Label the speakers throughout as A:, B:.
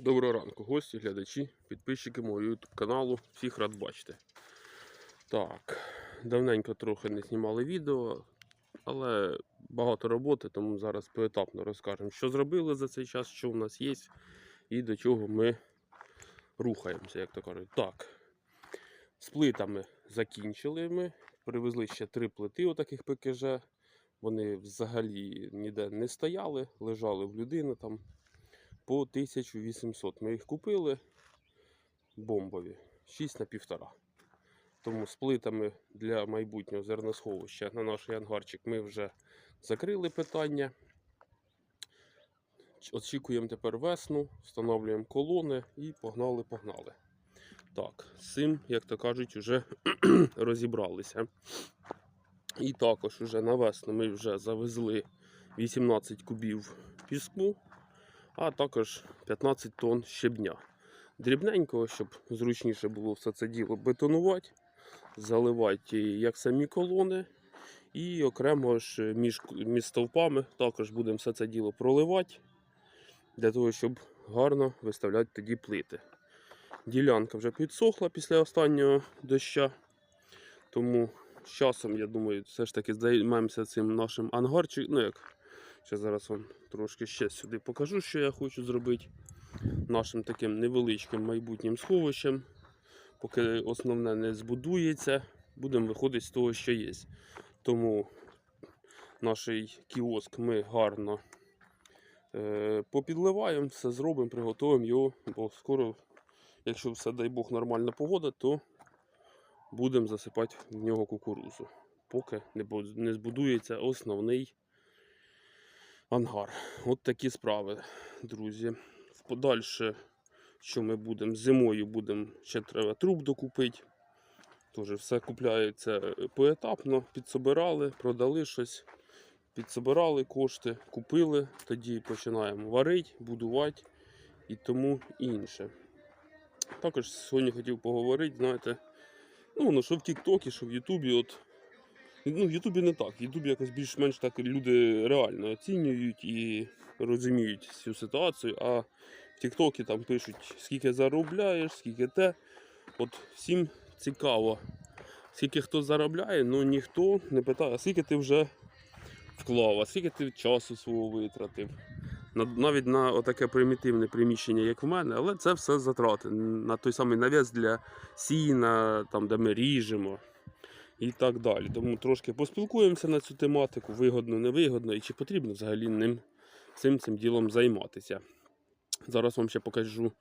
A: Доброго ранку, гості, глядачі, підписчики мого YouTube каналу. Всіх рад бачити. Так, давненько трохи не знімали відео, але багато роботи, тому зараз поетапно розкажемо, що зробили за цей час, що в нас є і до чого ми рухаємося, як то кажуть. Так, з плитами закінчили ми. Привезли ще три плити отаких ПКЖ. Вони взагалі ніде не стояли, лежали в людини там по 1800. Ми їх купили бомбові 6 на півтора. Тому з плитами для майбутнього зерносховища на наш ангарчик ми вже закрили питання. Очікуємо тепер весну, встановлюємо колони і погнали-погнали. Так, з цим, як то кажуть, вже розібралися. І також уже на весну ми вже завезли 18 кубів піску а також 15 тонн щебня. Дрібненького, щоб зручніше було все це діло бетонувати, заливати як самі колони, і окремо ж між, між стовпами також будемо все це діло проливати, для того, щоб гарно виставляти тоді плити. Ділянка вже підсохла після останнього доща, тому з часом, я думаю, все ж таки займемося цим нашим ангарчиком. Ну, як Ще зараз вам трошки ще сюди покажу, що я хочу зробити нашим таким невеличким майбутнім сховищем. Поки основне не збудується, будемо виходити з того, що є. Тому наш кіоск ми гарно е, попідливаємо, все зробимо, приготуємо його, бо скоро, якщо все дай Бог нормальна погода, то будемо засипати в нього кукурузу. Поки не збудується основний ангар. От такі справи, друзі. В подальше, що ми будемо зимою, будемо ще треба труб докупити. Тож все купляється поетапно, підсобирали, продали щось, підсобирали кошти, купили, тоді починаємо варити, будувати і тому інше. Також сьогодні хотів поговорити, знаєте, ну, ну що в Тіктокі, що в Ютубі, от Ну, в Ютубі не так. В Ютубі якось більш-менш так люди реально оцінюють і розуміють цю ситуацію. А в Тіктокі там пишуть, скільки заробляєш, скільки те. От всім цікаво, скільки хто заробляє, ну ніхто не питає, а скільки ти вже вклав, а скільки ти часу свого витратив. Навіть на отаке примітивне приміщення, як в мене, але це все затрати. На той самий навіс для сіна, там, де ми ріжемо і так далі. Тому трошки поспілкуємося на цю тематику, вигодно, невигодно, і чи потрібно взагалі ним цим цим ділом займатися. Зараз вам ще покажу.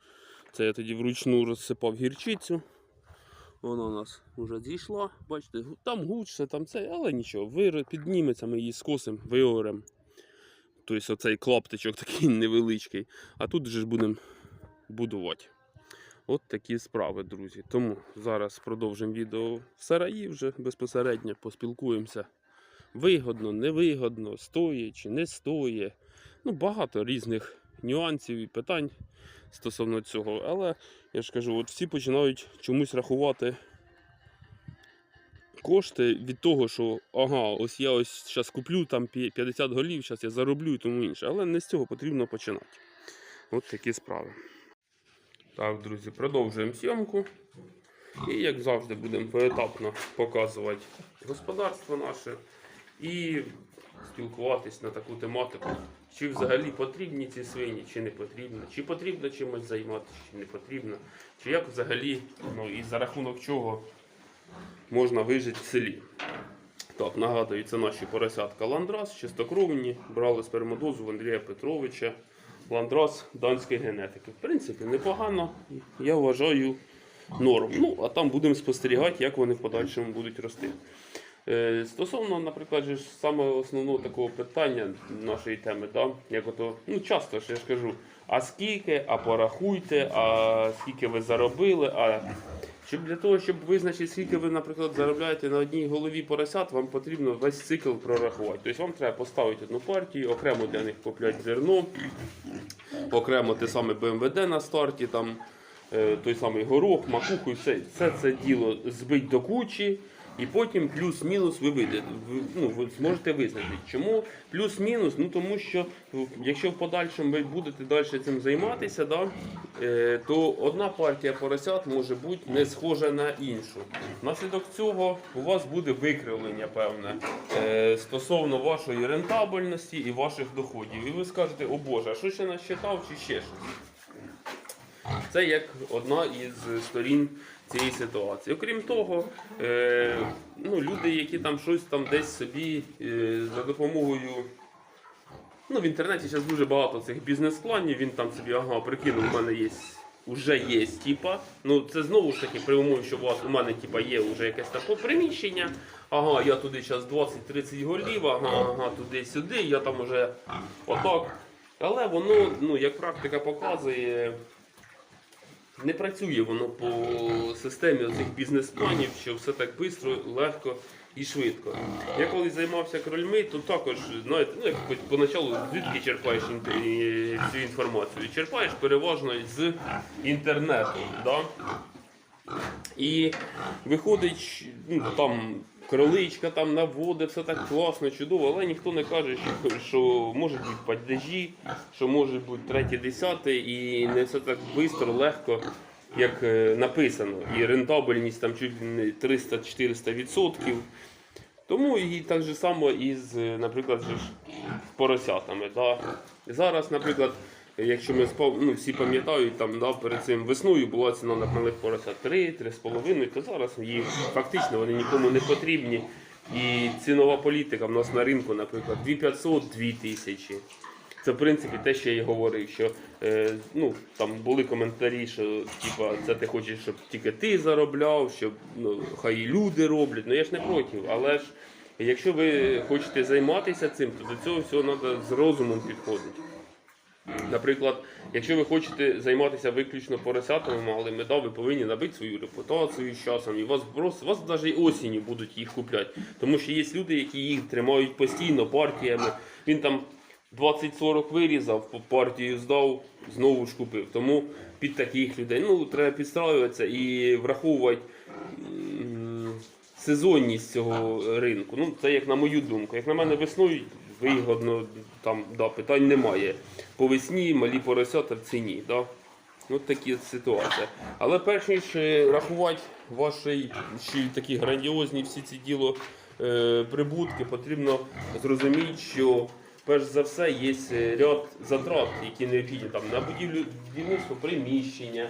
A: Це я тоді вручну розсипав гірчицю. Вона у нас вже зійшла. Бачите, там гучше, там це, але нічого, підніметься, ми її скосимо, виоремо. Тобто оцей клаптичок такий невеличкий. А тут вже ж будемо будувати. От такі справи, друзі. Тому зараз продовжимо відео в сараї вже безпосередньо поспілкуємося. Вигодно, невигодно, стоїть чи не стоїть. Ну, багато різних нюансів і питань стосовно цього. Але я ж кажу, от всі починають чомусь рахувати кошти від того, що ага, ось я ось зараз куплю там 50 голів, зараз я зароблю і тому інше. Але не з цього потрібно починати. От такі справи. Так, друзі, продовжуємо зйомку. І як завжди будемо поетапно показувати господарство наше і спілкуватись на таку тематику, чи взагалі потрібні ці свині, чи не потрібно, чи потрібно чимось займатися, чи не потрібно, чи як взагалі, ну і за рахунок чого можна вижити в селі. Так, нагадую, це наші поросятка Ландрас, чистокровні, брали спермодозу в Андрія Петровича. Ландрас данської генетики. В принципі, непогано, я вважаю норм. Ну, а там будемо спостерігати, як вони в подальшому будуть рости. Е, Стосовно, наприклад, саме основного такого питання нашої теми, да? як ото, ну часто ж я ж кажу, а скільки, а порахуйте, а скільки ви заробили, а щоб для того, щоб визначити, скільки ви, наприклад, заробляєте на одній голові поросят, вам потрібно весь цикл прорахувати. Тобто вам треба поставити одну партію, окремо для них купляти зерно, окремо те саме БМВД на старті, там, е, той самий горох, макуху, все, все це діло збить до кучі, І потім плюс-мінус ви вийдете, ви, ну, ви зможете визнати. Чому плюс-мінус? Ну тому що якщо в подальшому ви будете далі цим займатися, да, е, то одна партія поросят може бути не схожа на іншу. Внаслідок цього у вас буде викривлення певне е, стосовно вашої рентабельності і ваших доходів. І ви скажете, о Боже, а що ще насчитав чи ще щось? Це як одна із сторін цієї ситуації. Окрім того, е, ну, люди, які там щось там десь собі е, за допомогою. Ну, в інтернеті зараз дуже багато цих бізнес-планів, він там собі, ага, прикинув, у мене є. Уже є типа. Ну це знову ж таки при умові, що у вас у мене типа є вже якесь таке приміщення. Ага, я туди зараз 20-30 голів, ага, ага, туди-сюди, я там уже отак. Але воно, ну як практика показує, не працює воно по системі цих бізнес-планів, що все так швидко, легко і швидко. Я коли займався крольми, то також, знаєте, ну як поначалу звідки черпаєш цю інформацію? Черпаєш переважно з інтернету. Да? І виходить, ну там кроличка там наводить, все так класно, чудово, але ніхто не каже, що, що можуть бути падежі, що може бути третє, десяте, і не все так швидко, легко, як е, написано. І рентабельність там чуть не 300-400 відсотків. Тому і так же само із, е, наприклад, з поросятами. Да. Зараз, наприклад, якщо ми спав- ну, всі пам'ятають, там да, перед цим весною була ціна на малих поросят 3-3,5, то зараз їх фактично вони нікому не потрібні. І цінова політика в нас на ринку, наприклад, 2500-2000. тисячі. Це в принципі те, що я і говорив, що е, ну, там були коментарі, що типа, це ти хочеш, щоб тільки ти заробляв, щоб ну, хай люди роблять. Ну я ж не проти, але ж якщо ви хочете займатися цим, то до цього всього треба з розумом підходити. Наприклад, якщо ви хочете займатися виключно поросятами малими, да, ви повинні набити свою репутацію з часом, і вас просто вас навіть осінню будуть їх купляти. Тому що є люди, які їх тримають постійно партіями. Він там 20-40 вирізав, партію здав, знову ж купив. Тому під таких людей ну, треба підстраюватися і враховувати сезонність цього ринку. Ну, це як на мою думку. Як на мене весною вигодно, там да, питань немає. По весні малі поросята в ціні. Да? От такі ситуації. Але перш ніж е, рахувати ваші такі грандіозні всі ці діло е, прибутки, потрібно зрозуміти, що перш за все є е, ряд затрат, які необхідні там, на будівлю будівництво приміщення,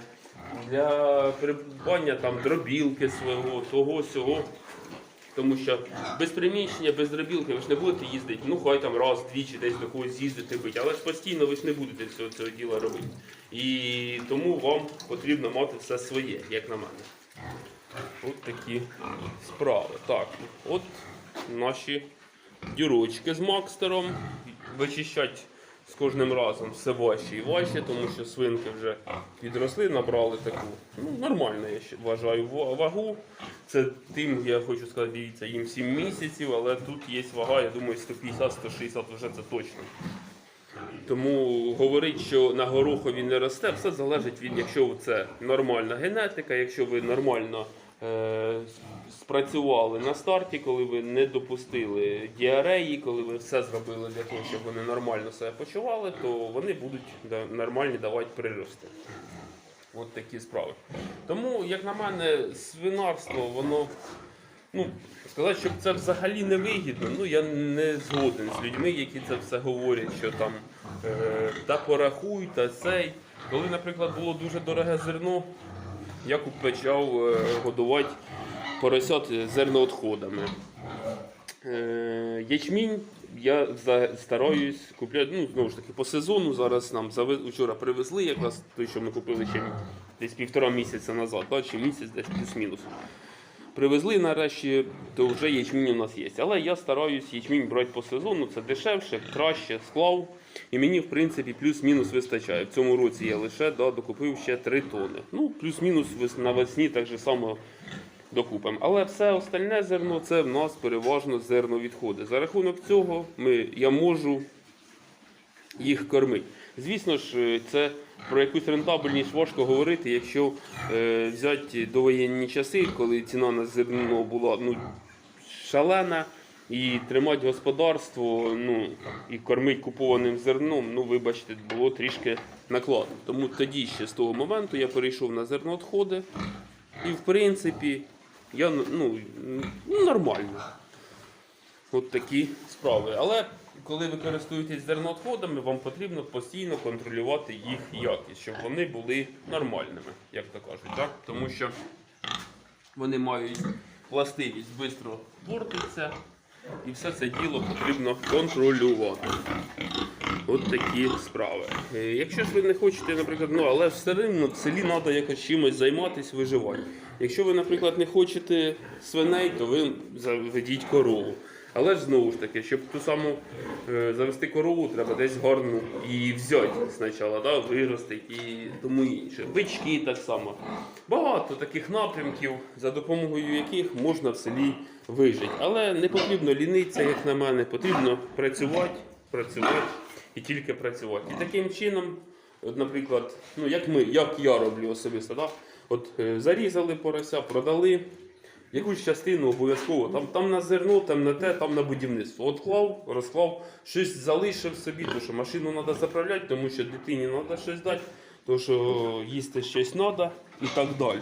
A: для придбання там дробілки свого, того сього. Тому що без приміщення, без дробілки ви ж не будете їздити, ну хай там раз, двічі десь до когось з'їздити бить, але ж постійно ви ж не будете всього цього діла робити. І тому вам потрібно мати все своє, як на мене. От такі справи. Так, от наші дірочки з Макстером. Вичищать з кожним разом все важче і важче, тому що свинки вже підросли, набрали таку. Ну, нормально, я вважаю, вагу. Це тим, я хочу сказати, дивіться, їм 7 місяців, але тут є вага, я думаю, 150-160 вже це точно. Тому говорить, що на горохові не росте, все залежить від, якщо це нормальна генетика, якщо ви нормально е, спрацювали на старті, коли ви не допустили діареї, коли ви все зробили для того, щоб вони нормально себе почували, то вони будуть нормальні давати прирости. От такі справи. Тому, як на мене, свинарство, воно. Ну, сказати, що це взагалі не вигідно, ну я не згоден з людьми, які це все говорять, що там е, та порахуй, та цей. Коли, наприклад, було дуже дороге зерно, я почав е, годувати поросят зерноотходами. Е, ячмінь я стараюсь купляти, ну, знову ж таки, по сезону. Зараз нам вчора привезли якраз той, що ми купили ще десь півтора місяця назад, чи місяць десь плюс-мінус. Привезли нарешті, то вже ячмінь у нас є. Але я стараюсь ячмінь брати по сезону, це дешевше, краще, склав. І мені, в принципі, плюс-мінус вистачає. В цьому році я лише да, докупив ще 3 тони. Ну, плюс-мінус навесні так же само докупимо. Але все остальне зерно це в нас переважно зерновідходи. За рахунок цього ми, я можу їх кормити. Звісно ж, е, це про якусь рентабельність важко говорити, якщо е, взяти довоєнні часи, коли ціна на зерно була ну, шалена, і тримати господарство, ну і кормити купованим зерном, ну вибачте, було трішки накладно. Тому тоді ще з того моменту я перейшов на зерноотходи, і в принципі я ну, ну нормально. От такі справи. Але коли ви користуєтесь зерноотходами, вам потрібно постійно контролювати їх якість, щоб вони були нормальними, як то кажуть. Так? Тому що вони мають властивість швидко портитися, і все це діло потрібно контролювати. От такі справи. Е, Якщо ж ви не хочете, наприклад, ну але все рівно в селі треба якось чимось займатися, виживати. Якщо ви, наприклад, не хочете свиней, то ви заведіть корову. Але ж знову ж таки, щоб ту саму е, завести корову, треба десь гарну її взяти спочатку, да, виростити і тому інше. Бички так само. Багато таких напрямків, за допомогою яких можна в селі вижити. Але не потрібно лінитися, як на мене, потрібно працювати, працювати і тільки працювати. І таким чином, от, наприклад, ну як ми, як я роблю особисто, да? от е, зарізали порося, продали. Якусь частину обов'язково, там, там на зерно, там на те, там на будівництво. От клав, розклав, щось залишив собі, тому що машину треба заправляти, тому що дитині треба щось дати, тому що їсти щось треба і так далі.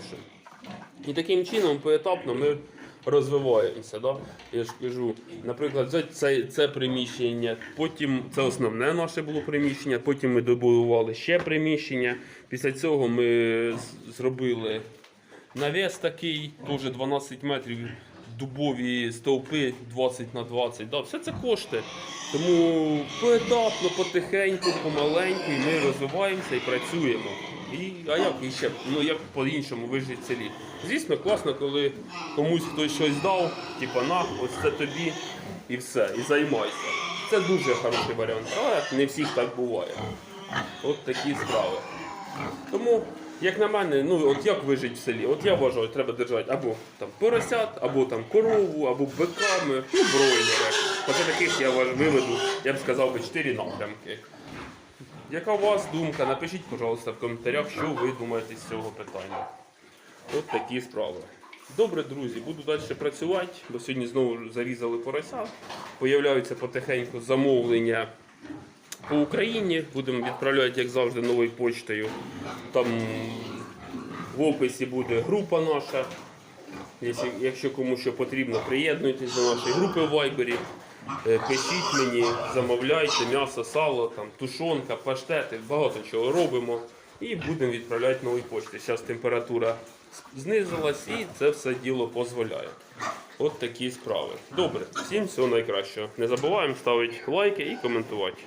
A: І таким чином поетапно ми розвиваємося. Да? Я ж кажу, наприклад, це, це приміщення, потім це основне наше було приміщення, потім ми добудували ще приміщення. Після цього ми зробили навіс такий, теж 12 метрів, дубові стовпи 20 на 20. Да, все це кошти. Тому поетапно, потихеньку, помаленьку і ми розвиваємося і працюємо. І, а як іще, ну як по-іншому вижити в селі? Звісно, класно, коли комусь хтось щось дав, типа на, ось це тобі і все, і займайся. Це дуже хороший варіант, але не всіх так буває. От такі справи. Тому, як на мене, ну от як вижити в селі? От я вважаю, треба держати або там поросят, або там корову, або биками, ну бройлери. Оце таких я важ- виведу, я б сказав би, чотири напрямки. Яка у вас думка? Напишіть, пожалуйста, в коментарях, що ви думаєте з цього питання. От такі справи. Добре, друзі, буду далі працювати, бо сьогодні знову зарізали порося. Появляються потихеньку замовлення по Україні. Будемо відправляти, як завжди, новою почтою. Там в описі буде група наша. Якщо, кому що потрібно, приєднуйтесь до нашої групи в Вайбері. Е, Пишіть мені, замовляйте м'ясо, сало, там, тушонка, паштети, багато чого робимо. І будемо відправляти нові почти. Зараз температура знизилась і це все діло дозволяє. От такі справи. Добре, всім всього найкращого. Не забуваємо ставити лайки і коментувати.